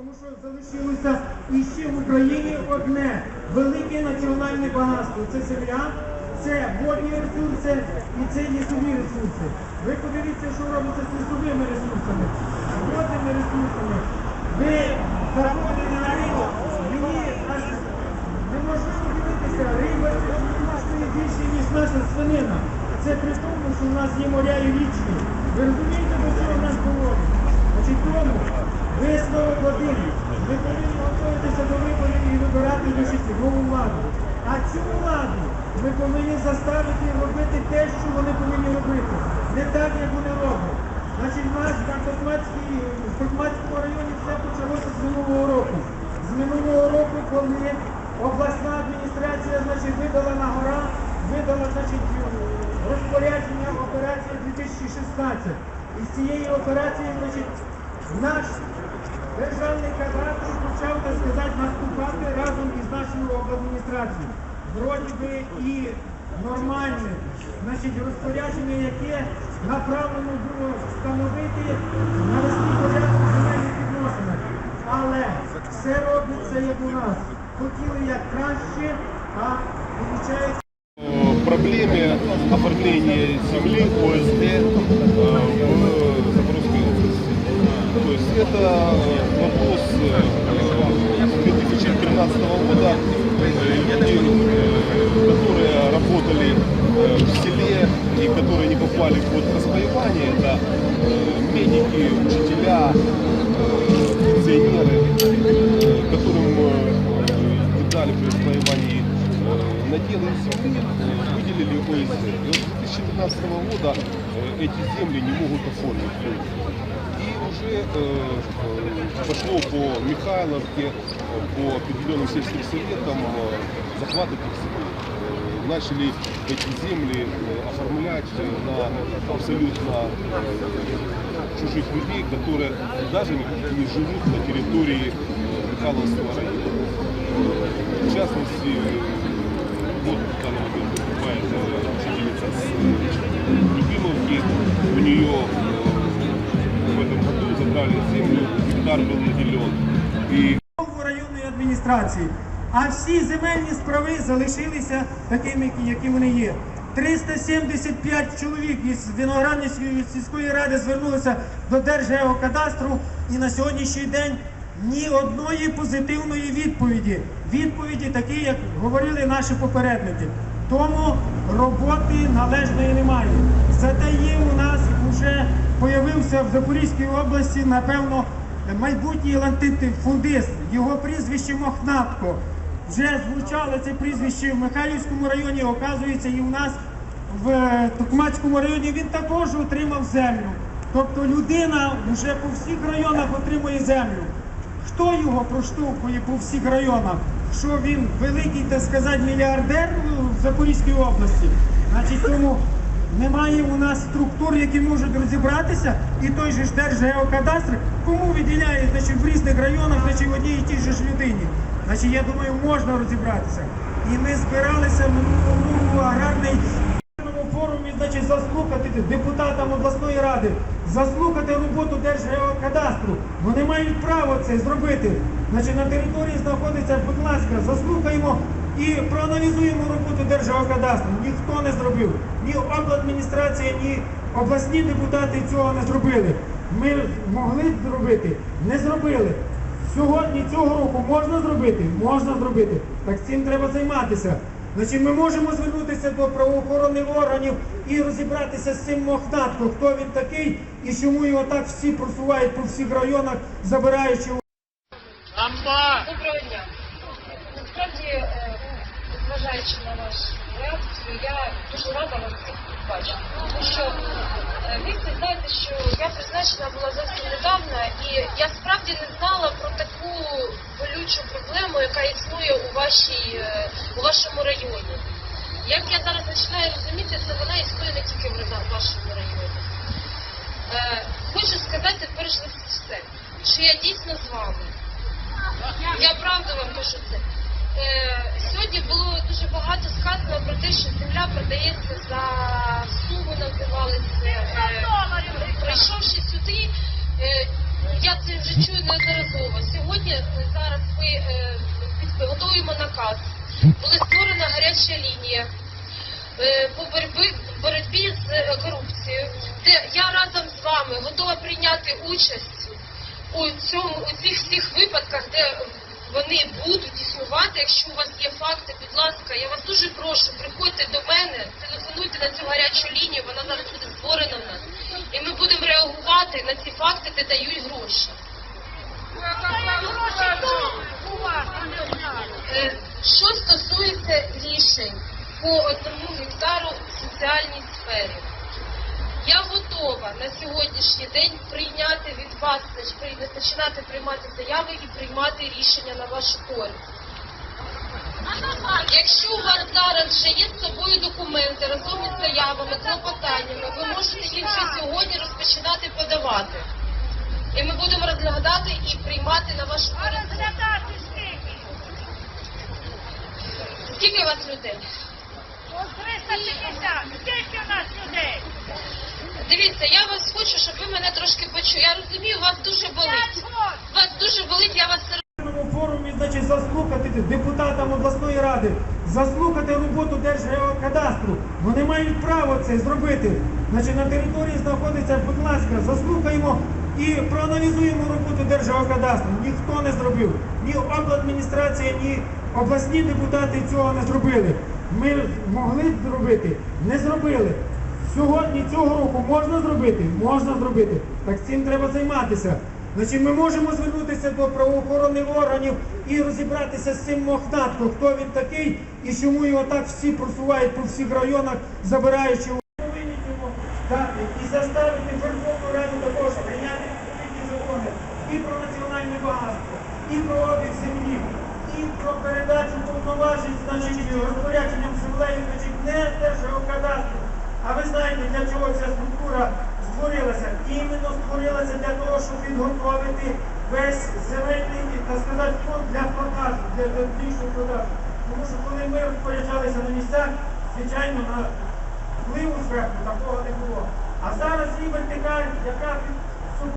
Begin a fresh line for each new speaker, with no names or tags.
тому що залишилося іще в Україні одне велике національне багатство. Це земля, це водні ресурси і це лісові ресурси. Ви подивіться, що робиться з лісовими ресурсами, з водними ресурсами. Ви заходите на ринок, мені аж неможливо дивитися, риба коштує більше, ніж наша свинина. Це при тому, що в нас є моря і річки. Ви розумієте, до чого нас доводить? Тому висновок один. Ми повинні готуватися до виборів і вибирати значить, нову владу. А цю владу ми повинні заставити робити те, що вони повинні робити. Не так, як вони роблять. Значить, нас на в Токмацькому районі все почалося з минулого року. З минулого року, коли обласна адміністрація значить, видала на гора, видала значить, розпорядження операції 2016. І з цієї операції значить, наш державний кадастр почав, так сказати, наступати разом із нашою обладміністрацією. Вроді би і нормальне, значить, розпорядження, яке направлено було встановити навести порядок в земельних відносинах. Але все робиться як у нас. Хотіли як краще, а виходить.
О проблеме оформления земли ОСД есть это э, вопрос э, с 2013 года. Э, Люди, э, которые работали э, в селе и которые не попали под распоевание, это э, медики, учителя, э, э, которым э, не дали при распоевании э, наделы земли э, выделили ОСД. И с 2013 года э, эти земли не могут оформить. И уже э, э, пошло по Михайловке, э, по определенным сельским советам э, захват этих земель. Э, Начали эти земли э, оформлять э, на абсолютно э, чужих людей, которые даже не не живут на территории э, Михайловского района. В частности, вот в данный момент выступает э, учительница с э, Любимовки. У нее э, в этом году забрали землю, гектар был наделен. И
голову районної адміністрації. А всі земельні справи залишилися такими, які вони є. 375 чоловік із Виноградницької сільської ради звернулися до Держгеокадастру і на сьогоднішній день ні одної позитивної відповіді. Відповіді такі, як говорили наші попередники. Тому роботи належної немає. Зате є у нас вже появився в Запорізькій області, напевно, майбутній латифундист, його прізвище Мохнатко. Вже звучало це прізвище в Михайлівському районі, оказується, і у нас в е, Токмацькому районі він також отримав землю. Тобто людина вже по всіх районах отримує землю. Хто його проштовхує по всіх районах? Що він великий, так сказати, мільярдер в Запорізькій області? Значить, тому немає у нас структур, які можуть розібратися, і той же ж Держгеокадастр, кому виділяє значить, в різних районах значить, в одній і тій же ж людині. Значить, я думаю, можна розібратися. І ми збиралися в минулому аграрний форумі, значить, заслухати депутатам обласної ради, заслухати роботу Держгеокадастру. Вони мають право це зробити. Значить, на території знаходиться, будь ласка, заслухаємо і проаналізуємо роботу Держгеокадастру. Ніхто не зробив. Ні обладміністрація, ні обласні депутати цього не зробили. Ми могли зробити, не зробили. Сьогодні цього року можна зробити? Можна зробити. Так цим треба займатися. Значить, ми можемо звернутися до правоохоронних органів і розібратися з цим Мохнатком, хто він такий і чому його так всі просувають по всіх районах, забираючи
Доброго на вашу реакцію, я дуже рада вас всіх бачити. Тому що е, ви всі знаєте, що я призначена була зовсім недавно, і я справді не знала про таку болючу проблему, яка існує у вашій е, у вашому районі. Як я зараз починаю розуміти, це вона існує не тільки в вашому районі. Е, Хочу сказати перш за все, що я дійсно з вами. Я правду вам кажу це. Е, сьогодні було дуже багато сказано про те, що продається за суму, називали. Е, прийшовши сюди, е, я це вже чую неодноразово. Сьогодні зараз ми е, готуємо наказ. Була створена гаряча лінія по боротьбі, боротьбі з корупцією, де я разом з вами готова прийняти участь у цьому у цих всіх випадках, де вони будуть існувати. Якщо у вас є факти, будь ласка, я вас дуже прошу, приходьте до мене, телефонуйте на цю гарячу лінію, вона зараз буде створена в нас, і ми будемо реагувати на ці дають гроші. Е, Що стосується рішень по одному гектару в соціальній сфері, я готова на сьогоднішній день прийняти від вас, починати приймати заяви і приймати рішення на вашу користь. Якщо у вас зараз вже є з собою документи разом із заявами, клопотаннями, ви можете їх вже сьогодні розпочинати подавати. І ми будемо розглядати і приймати на вашу користь. Скільки у вас людей?
350. Скільки у нас людей?
Дивіться, я вас хочу, щоб ви мене трошки почули. Я розумію, вас дуже болить. Вас дуже болить, я вас
форумі, значить, заслухати депутатам обласної ради, заслухати роботу Держгеокадастру. Вони мають право це зробити. Значить, на території знаходиться, будь ласка, заслухаємо і проаналізуємо роботу Держгеокадастру. Ніхто не зробив. Ні обладміністрація, ні обласні депутати цього не зробили. Ми могли зробити, не зробили. Сьогодні цього року можна зробити? Можна зробити. Так цим треба займатися. Значить, ми можемо звернутися до правоохоронних органів і розібратися з цим мохнатком, хто він такий і чому його так всі просувають по всіх районах, забираючи повинні цього дати і заставити Верховну Раду також прийняти відповідні закони і національне багатство, і про обіг землі, і про передачу повноважень, значить, розпорядженням землею, значить, не Держгеокадастру. А ви знаєте, для чого ця структура створилася? Іменно створилася для того, щоб підготовити весь земельний, так сказати, фонд для продажу, для більшого продажу. Тому що коли ми розпоряджалися на місцях, звичайно, на впливу зверху такого не було. А зараз і вертикаль, яка